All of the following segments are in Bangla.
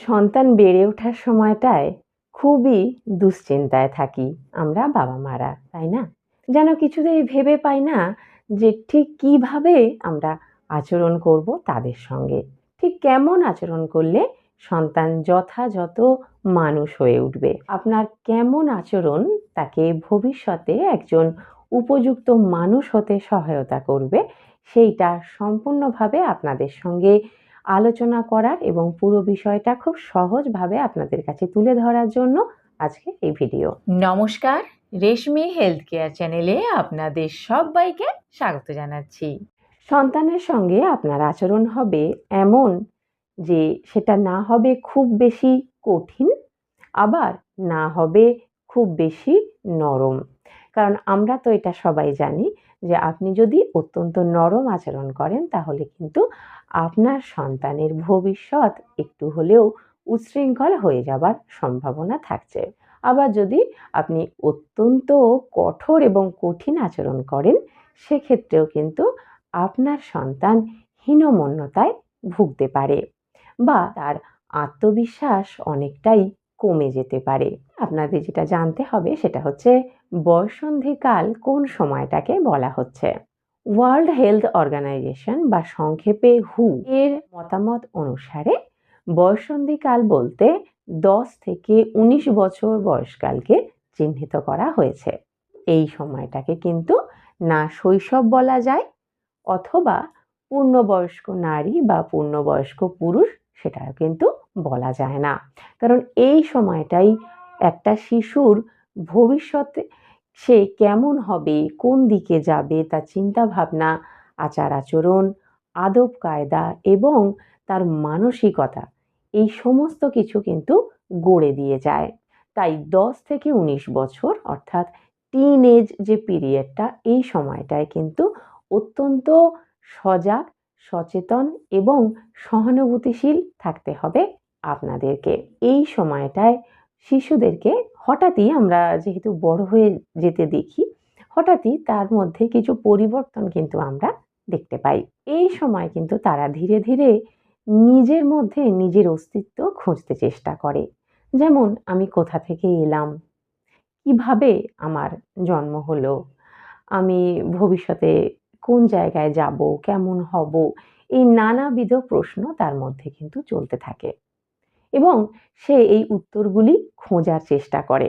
সন্তান বেড়ে ওঠার সময়টায় খুবই দুশ্চিন্তায় থাকি আমরা বাবা মারা, তাই না? যেন কিছুতেই ভেবে পাই না যে ঠিক কীভাবে আমরা আচরণ করব তাদের সঙ্গে। ঠিক কেমন আচরণ করলে সন্তান যথাযথ মানুষ হয়ে উঠবে? আপনার কেমন আচরণ তাকে ভবিষ্যতে একজন উপযুক্ত মানুষ হতে সহায়তা করবে, সেইটা সম্পূর্ণভাবে আপনাদের সঙ্গে আলোচনা করার এবং পুরো বিষয়টা খুব সহজভাবে আপনাদের কাছে তুলে ধরার জন্য আজকে এই ভিডিও। নমস্কার রেশমি হেলথ কেয়ার চ্যানেলে আপনাদের সবাইকে স্বাগত জানাচ্ছি। সন্তানের সঙ্গে আপনার আচরণ হবে এমন যে সেটা না হবে খুব বেশি কঠিন আবার না হবে খুব বেশি নরম। কারণ আমরা তো এটা সবাই জানি যে আপনি যদি অত্যন্ত নরম আচরণ করেন, তাহলে কিন্তু আপনার সন্তানের ভবিষ্যৎ একটু হলেও উচ্ছৃঙ্খল হয়ে যাবার সম্ভাবনা থাকছে। আবার যদি আপনি অত্যন্ত কঠোর এবং কঠিন আচরণ করেন, সেক্ষেত্রেও কিন্তু আপনার সন্তান হীনমন্যতায় ভুগতে পারে বা তার আত্মবিশ্বাস অনেকটাই কমে যেতে পারে। আপনাদের যেটা জানতে হবে সেটা হচ্ছে বয়সন্ধিকাল কোন সময়টাকে বলা হচ্ছে? ওয়ার্ল্ড হেলথ অর্গানাইজেশন বা সংক্ষেপে হু এর মতামত অনুসারে বয়সন্ধিকাল বলতে দশ থেকে উনিশ বছর বয়সকালকে চিহ্নিত করা হয়েছে। এই সময়টাকে কিন্তু না শৈশব বলা যায় অথবা পূর্ণবয়স্ক নারী বা পূর্ণবয়স্ক পুরুষ সেটাও কিন্তু বলা যায় না। কারণ এই সময়টাই একটা শিশুর ভবিষ্যতে সে কেমন হবে, কোন দিকে যাবে তার চিন্তা ভাবনা, আচার আচরণ, আদব কায়দা এবং তার মানসিকতা, এই সমস্ত কিছু কিন্তু গড়ে দিয়ে যায়। তাই দশ থেকে উনিশ বছর অর্থাৎ টিন এজ যে পিরিয়ডটা এই সময়টায় কিন্তু অত্যন্ত সজাগ, সচেতন এবং সহানুভূতিশীল থাকতে হবে আপনাদেরকে। এই সময়টায় শিশুদেরকে হঠাৎই আমরা যেহেতু বড় হয়ে যেতে দেখি, হঠাৎই তার মধ্যে কিছু পরিবর্তন কিন্তু আমরা দেখতে পাই। এই সময় কিন্তু তারা ধীরে ধীরে নিজের মধ্যে নিজের অস্তিত্ব খুঁজতে চেষ্টা করে। যেমন, আমি কোথা থেকে এলাম? কীভাবে আমার জন্ম হলো? আমি ভবিষ্যতে কোন জায়গায় যাব? কেমন হব? এই নানাবিধ প্রশ্ন তার মধ্যে কিন্তু চলতে থাকে। এবং সে এই উত্তরগুলি খোঁজার চেষ্টা করে।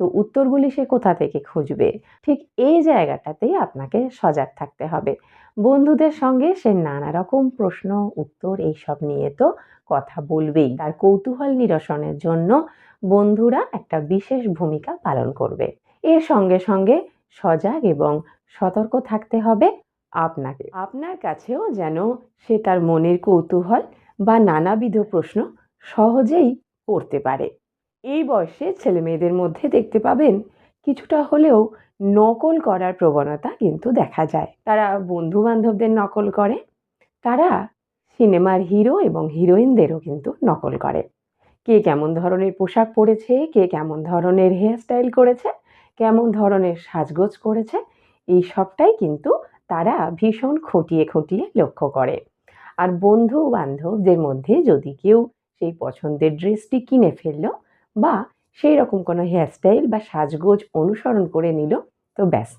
তো উত্তরগুলি সে কোথা থেকে খুঁজবে? ঠিক এই জায়গাটাতেই আপনাকে সজাগ থাকতে হবে। বন্ধুদের সঙ্গে সে নানা রকম প্রশ্ন, উত্তর এইসব নিয়ে তো কথা বলবেই। তার কৌতূহল নিরসনের জন্য বন্ধুরা একটা বিশেষ ভূমিকা পালন করবে। এর সঙ্গে সঙ্গে সজাগ এবং সতর্ক থাকতে হবে আপনাকে। আপনার কাছেও যেন সে তার মনের কৌতূহল বা নানাবিধ প্রশ্ন সহজেই করতে পারে। এই বয়সে ছেলে মেয়েদের মধ্যে দেখতে পাবেন কিছুটা হলেও নকল করার প্রবণতা কিন্তু দেখা যায়। তারা বন্ধু বান্ধবদের নকল করে, তারা সিনেমার হিরো এবং হিরোইনদেরও কিন্তু নকল করে। কে কেমন ধরনের পোশাক পরেছে, কে কেমন ধরনের হেয়ারস্টাইল করেছে, কেমন ধরনের সাজগোজ করেছে, এই সবটাই কিন্তু তারা ভীষণ খটিয়ে খটিয়ে লক্ষ্য করে। আর বন্ধু বান্ধবদের মধ্যে যদি কেউ সেই পছন্দের ড্রেসটি কিনে ফেলল বা সেই রকম কোনো হেয়ারস্টাইল বা সাজগোজ অনুসরণ করে নিল। তো ব্যাস,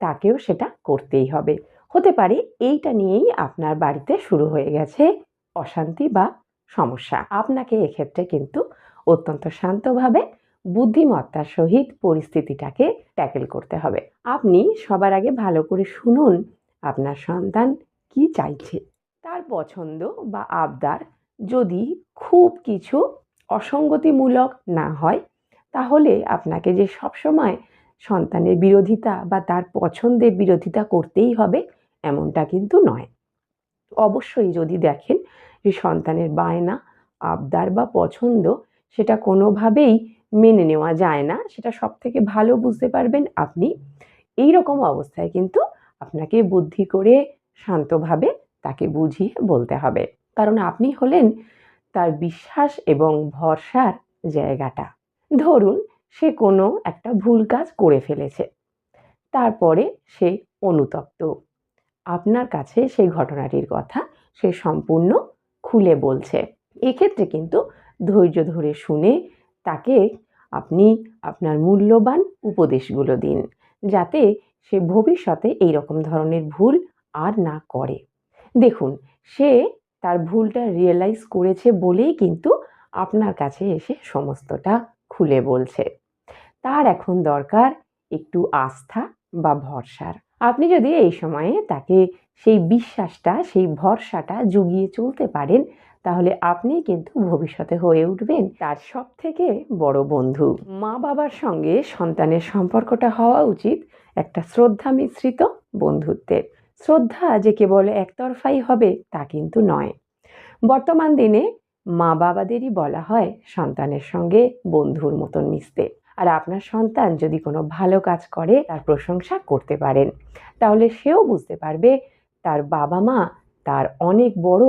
তাকেও সেটা করতেই হবে। হতে পারে এইটা নিয়েই আপনার বাড়িতে শুরু হয়ে গেছে অশান্তি বা সমস্যা। আপনাকে এক্ষেত্রে কিন্তু অত্যন্ত শান্তভাবে বুদ্ধিমত্তার সহিত পরিস্থিতিটাকে ট্যাকেল করতে হবে। আপনি সবার আগে ভালো করে শুনুন আপনার সন্তান কি চাইছে। তার পছন্দ বা আবদার যদি খুব কিছু অসঙ্গতিমূলক না হয়, তাহলে আপনাকে যে সবসময় সন্তানের বিরোধিতা বা তার পছন্দের বিরোধিতা করতেই হবে, এমনটা কিন্তু নয়। অবশ্যই যদি দেখেন যে সন্তানের বায়না, আবদার বা পছন্দ সেটা কোনোভাবেই মেনে নেওয়া যায় না, সেটা সব থেকে ভালো বুঝতে পারবেন আপনি এই রকম অবস্থায় কিন্তু আপনাকে বুদ্ধি করে শান্তভাবে তাকে বুঝিয়ে বলতে হবে। কারণ আপনি হলেন তার বিশ্বাস এবং ভরসার জায়গাটা। ধরুন, সে কোনো একটা ভুল কাজ করে ফেলেছে। তারপরে সে অনুতপ্ত। আপনার কাছে সেই ঘটনাটির কথা সে সম্পূর্ণ খুলে বলছে। এক্ষেত্রে কিন্তু ধৈর্য ধরে শুনে তাকে আপনি আপনার মূল্যবান উপদেশগুলো দিন, যাতে সে ভবিষ্যতে এই রকম ধরনের ভুল আর না করে। দেখুন, সে তার ভুলটা রিয়েলাইজ করেছে বলেই কিন্তু আপনার কাছে এসে সমস্তটা খুলে বলছে। তার এখন দরকার একটু আস্থা বা ভরসার। আপনি যদি এই সময়ে তাকে সেই বিশ্বাসটা, সেই ভরসাটা জুগিয়ে চলতে পারেন, তাহলে আপনি কিন্তু ভবিষ্যতে হয়ে উঠবেন তার সব থেকে বড় বন্ধু। মা বাবার সঙ্গে সন্তানের সম্পর্কটা হওয়া উচিত একটা শ্রদ্ধা মিশ্রিত বন্ধুত্বের। শ্রদ্ধা যে কেবল একতরফাই হবে, তা কিন্তু নয়। বর্তমান দিনে মা বাবাদেরই বলা হয় সন্তানের সঙ্গে বন্ধুর মতন মিশতে। আর আপনার সন্তান যদি কোনো ভালো কাজ করে, তার প্রশংসা করতে পারেন। তাহলে সেও বুঝতে পারবে তার বাবা মা তার অনেক বড়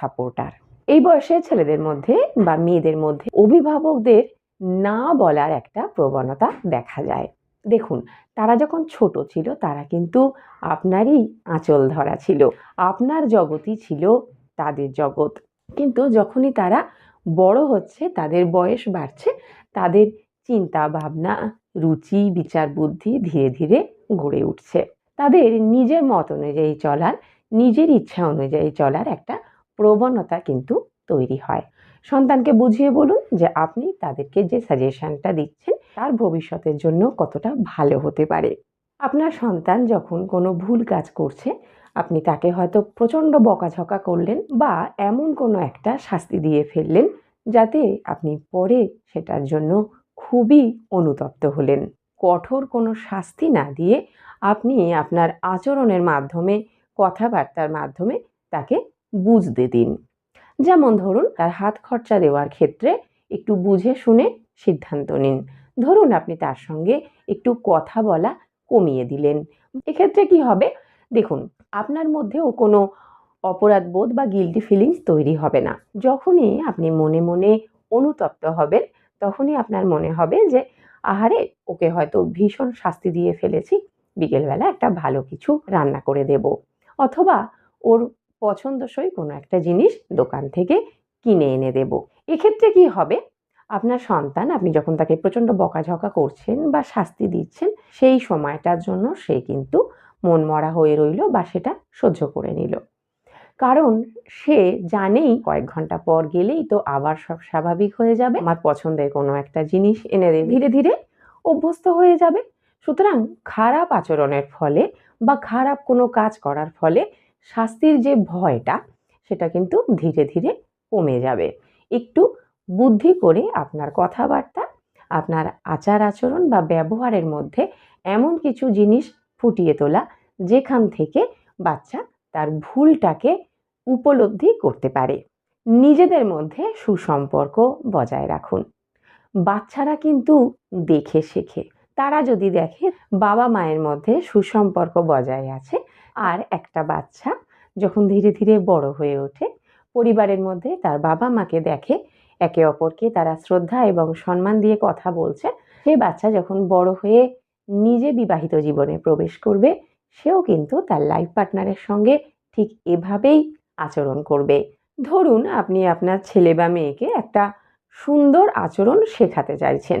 সাপোর্টার। এই বয়সে ছেলেদের মধ্যে বা মেয়েদের মধ্যে অভিভাবকদের না বলার একটা প্রবণতা দেখা যায়। দেখুন, তারা যখন ছোট ছিল, তারা কিন্তু আপনারই আঁচল ধরা ছিল। আপনার জগতই ছিল তাদের জগৎ। কিন্তু যখনই তারা বড় হচ্ছে, তাদের বয়স বাড়ছে, তাদের চিন্তা ভাবনা রুচি, বিচার বুদ্ধি ধীরে ধীরে গড়ে উঠছে। তাদের নিজের মত অনুযায়ী চলার, নিজের ইচ্ছা অনুযায়ী চলার একটা প্রবণতা কিন্তু তৈরি হয়। সন্তানকে বুঝিয়ে বলুন যে আপনি তাদেরকে যে সাজেশনটা দিচ্ছেন, তার ভবিষ্যতের জন্য কতটা ভালো হতে পারে। আপনার সন্তান যখন কোনো ভুল কাজ করছে, আপনি তাকে হয়তো প্রচণ্ড বকাঝকা করলেন বা এমন কোনো একটা শাস্তি দিয়ে ফেললেন, যাতে আপনি পরে সেটার জন্য খুবই অনুতপ্ত হলেন। কঠোর কোনো শাস্তি না দিয়ে আপনি আপনার আচরণের মাধ্যমে, কথাবার্তার মাধ্যমে তাকে বুঝতে দিন। যেমন ধরুন, তার হাত খরচা দেওয়ার ক্ষেত্রে একটু বুঝে শুনে সিদ্ধান্ত নিন। ধরুন আপনি তার সঙ্গে একটু কথা বলা কমিয়ে দিলেন। এক্ষেত্রে কি হবে? দেখুন, আপনার মধ্যেও কোনো অপরাধ বোধ বা গিল্টি ফিলিংস তৈরি হবে না। যখনই আপনি মনে মনে অনুতপ্ত হবেন, তখনই আপনার মনে হবে যে, আহারে, ওকে হয়তো ভীষণ শাস্তি দিয়ে ফেলেছি, বিকেলবেলা একটা ভালো কিছু রান্না করে দেব। অথবা ওর পছন্দসই কোনো একটা জিনিস দোকান থেকে কিনে এনে দেব। এক্ষেত্রে কি হবে? আপনার সন্তান, আপনি যখন তাকে প্রচণ্ড বকাঝকা করছেন বা শাস্তি দিচ্ছেন, সেই সময়টার জন্য সে কিন্তু মন মরা হয়ে রইল বা সেটা সহ্য করে নিল। কারণ সে জানেই কয়েক ঘণ্টা পর গেলেই তো আবার সব স্বাভাবিক হয়ে যাবে। আমার পছন্দের কোনো একটা জিনিস এনে দেবে ধীরে ধীরে অভ্যস্ত হয়ে যাবে। সুতরাং খারাপ আচরণের ফলে বা খারাপ কোনো কাজ করার ফলে শাস্তির যে ভয়টা, সেটা কিন্তু ধীরে ধীরে কমে যাবে। একটু বুদ্ধি করে আপনার কথাবার্তা, আপনার আচার আচরণ বা ব্যবহারের মধ্যে এমন কিছু জিনিস ফুটিয়ে তোলা, যেখান থেকে বাচ্চা তার ভুলটাকে উপলব্ধি করতে পারে। নিজেদের মধ্যে সুসম্পর্ক বজায় রাখুন। বাচ্চারা কিন্তু দেখে শেখে। তারা যদি দেখে বাবা মায়ের মধ্যে সুসম্পর্ক বজায় আছে আর একটা বাচ্চা যখন ধীরে ধীরে বড় হয়ে ওঠে, পরিবারের মধ্যে তার বাবা মাকে দেখে একে অপরকে তারা শ্রদ্ধা এবং সম্মান দিয়ে কথা বলছে, সে বাচ্চা যখন বড় হয়ে নিজে বিবাহিত জীবনে প্রবেশ করবে, সেও কিন্তু তার লাইফ পার্টনারের সঙ্গে ঠিক এভাবেই আচরণ করবে। ধরুন আপনি আপনার ছেলে বা মেয়েকে একটা সুন্দর আচরণ শেখাতে চাইছেন,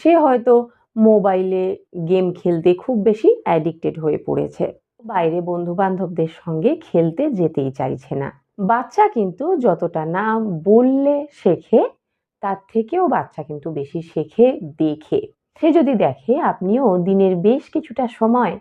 সে হয়তো মোবাইলে গেম খেলতে খুব বেশি অ্যাডিক্টেড হয়ে পড়েছে। বাইরে বন্ধু বান্ধবদের সঙ্গে খেলতে যেতেই চাইছে না। বাচ্চা কিন্তু যতটা না বললে শেখে, তার থেকেও বাচ্চা কিন্তু বেশি শেখে, দেখে। সে যদি দেখে, আপনিও দিনের বেশ কিছুটা সময়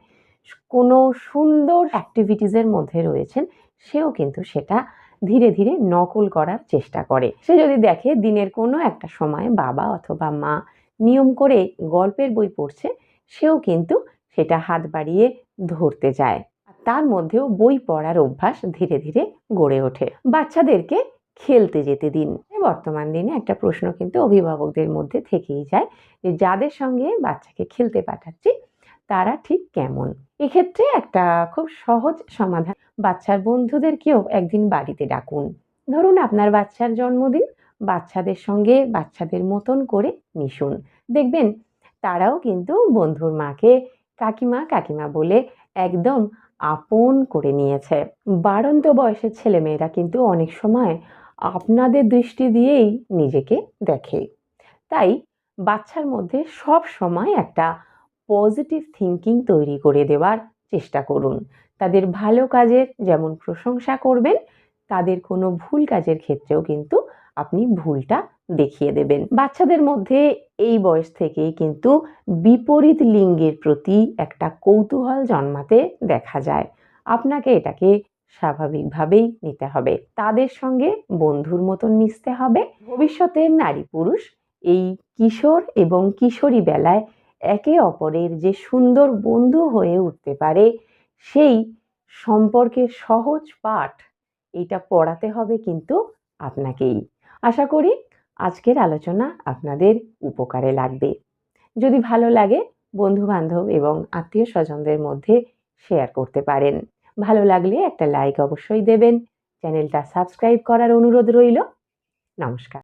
কোনো সুন্দর অ্যাক্টিভিটিসের মধ্যে রয়েছেন, সেও কিন্তু সেটা ধীরে ধীরে নকল করার চেষ্টা করে। সে যদি দেখে দিনের কোনো একটা সময় বাবা অথবা মা নিয়ম করে গল্পের বই পড়ছে, সেও কিন্তু সেটা হাত বাড়িয়ে ধরতে যায়। তার মধ্যেও বই পড়ার অভ্যাস ধীরে ধীরে গড়ে ওঠে। বাচ্চাদেরকে খেলতে যেতে দিন। বর্তমান দিনে একটা প্রশ্ন কিন্তু অভিভাবকদের মধ্যে থেকেই যায় যে, যাদের সঙ্গে বাচ্চাকে খেলতে পাঠাচ্ছি, তারা ঠিক কেমন? এক্ষেত্রে একটা খুব সহজ সমাধান, বাচ্চার বন্ধুদেরকেও একদিন বাড়িতে ডাকুন। ধরুন আপনার বাচ্চার জন্মদিন বাচ্চাদের সঙ্গে বাচ্চাদের মতন করে মিশুন। দেখবেন তারাও কিন্তু বন্ধুর মাকে কাকিমা কাকিমা বলে একদম আপন করে নিয়েছে। বাড়ন্ত বয়সের ছেলেমেয়েরা কিন্তু অনেক সময় আপনাদের দৃষ্টি দিয়েই নিজেকে দেখে। তাই বাচ্চার মধ্যে সব সময় একটা পজিটিভ থিঙ্কিং তৈরি করে দেওয়ার চেষ্টা করুন। তাদের ভালো কাজের যেমন প্রশংসা করবেন, তাদের কোনো ভুল কাজের ক্ষেত্রেও কিন্তু আপনি ভুলটা দেখিয়ে দেবেন। বাচ্চাদের মধ্যে এই বয়স থেকেই কিন্তু বিপরীত লিঙ্গের প্রতি একটা কৌতূহল জন্মাতে দেখা যায়। আপনাকে এটাকে স্বাভাবিকভাবেই নিতে হবে। তাদের সঙ্গে বন্ধুর মতন মিশতে হবে। ভবিষ্যতের নারী পুরুষ এই কিশোর এবং কিশোরী বেলায় একে অপরের যে সুন্দর বন্ধু হয়ে উঠতে পারে, সেই সম্পর্কের সহজ পাঠ এটা পড়াতে হবে কিন্তু আপনাকেই। আশা করি আজকের আলোচনা আপনাদের উপকারে লাগবে। যদি ভালো লাগে বন্ধু বান্ধব এবং আত্মীয় স্বজনদের মধ্যে শেয়ার করতে পারেন। ভালো লাগলে একটা লাইক অবশ্যই দেবেন। চ্যানেলটা সাবস্ক্রাইব করার অনুরোধ রইল। নমস্কার।